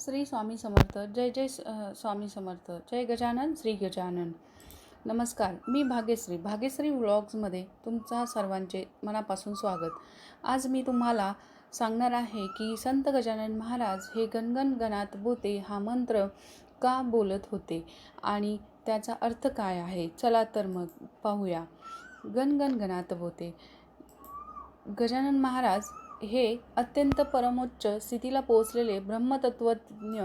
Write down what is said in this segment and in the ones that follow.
श्री स्वामी समर्थ जय जय स्वामी समर्थ जय गजानन श्री गजानन. नमस्कार मी भाग्यश्री. भाग्यश्री व्लॉग्समध्ये तुमचा सर्वांचे मनापासून स्वागत. आज मी तुम्हाला सांगणार आहे की संत गजानन महाराज हे गणगण गणात बोते हा मंत्र का बोलत होते आणि त्याचा अर्थ काय आहे? चला तर मग पाहूया. गणगण गणात बोते. गजानन महाराज हे अत्यंत परमोच्च स्थितीला पोहोचलेले ब्रह्मतत्वज्ञ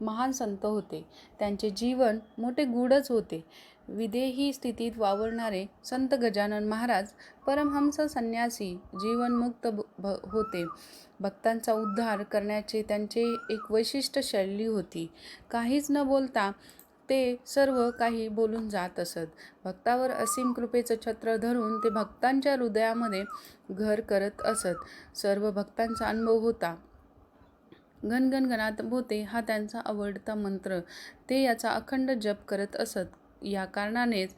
महान संत होते. त्यांचे जीवन मोठे गूढच होते. विदेही स्थितीत वावरणारे संत गजानन महाराज परमहंस संन्यासी जीवनमुक्त भ- होते. भक्तांचा उद्धार करण्याचे त्यांचे एक वैशिष्ट्य शैली होती. काहीच न बोलता ते सर्व काही बोलून जात असत. भक्तावर असीम कृपेचं छत्र धरून ते भक्तांच्या हृदयामध्ये घर करत असत. सर्व भक्तांचा अनुभव होता. गणगण गणात हा त्यांचा आवडता मंत्र. ते याचा अखंड जप करत असत. या कारणानेच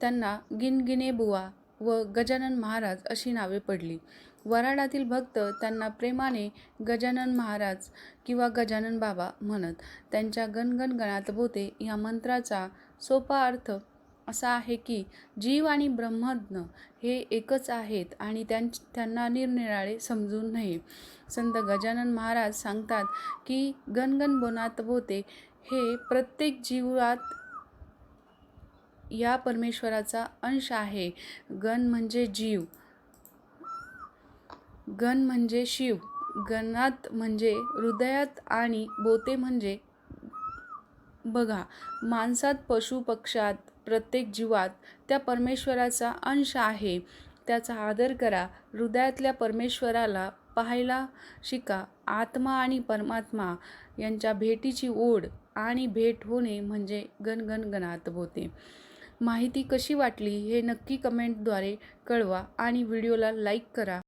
त्यांना गिनगिने बुवा व गजानन महाराज अशी नावे पडली. वराडातील भक्त त्यांना प्रेमाने गजानन महाराज किंवा गजानन बाबा म्हणत त्यांच्या गणगण गणात बोते या मंत्राचा सोपा अर्थ असा आहे की जीव आणि ब्रह्मज्ञ हे एकच आहेत आणि त्यां त्यांना निरनिराळे समजू नये. संत गजानन महाराज सांगतात की गणगण बोनात बोते हे प्रत्येक जीवात या परमेश्वराचा अंश आहे. गण म्हणजे जीव. गण म्हणजे शिव. गणात म्हणजे हृदयात आणि बोते म्हणजे बघा. माणसात पशु पक्षात प्रत्येक जीवात त्या परमेश्वराचा अंश आहे. त्याचा आदर करा. हृदयातल्या परमेश्वराला पाहायला शिका. आत्मा आणि परमात्मा यांच्या भेटीची ओढ आणि भेट होणे म्हणजे गणगण गणात होते माहिती कशी वाटली हे नक्की कमेंटद्वारे कळवा आणि व्हिडिओला लाईक करा.